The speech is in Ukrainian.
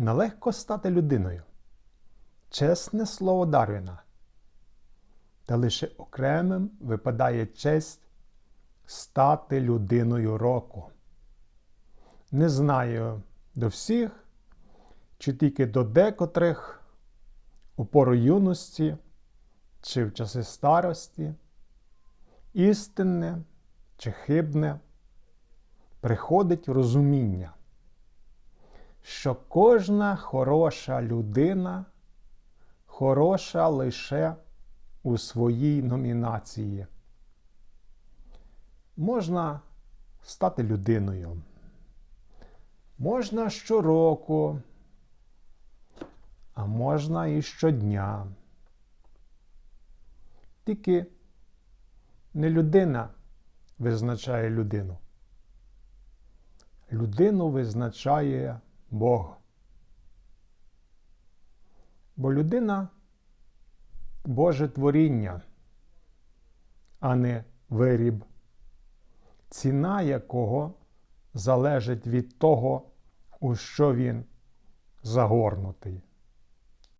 Нелегко стати людиною. Чесне слово Дарвіна. Та лише окремим випадає честь стати людиною року. Не знаю до всіх, чи тільки до декотрих у пору юності чи в часи старості, істинне чи хибне, приходить розуміння, що кожна хороша людина хороша лише у своїй номінації. Можна стати людиною. Можна щороку, а можна і щодня. Тільки не людина визначає людину. Людину визначає Бог. Бо людина Боже творіння, а не виріб, ціна якого залежить від того, у що він загорнутий.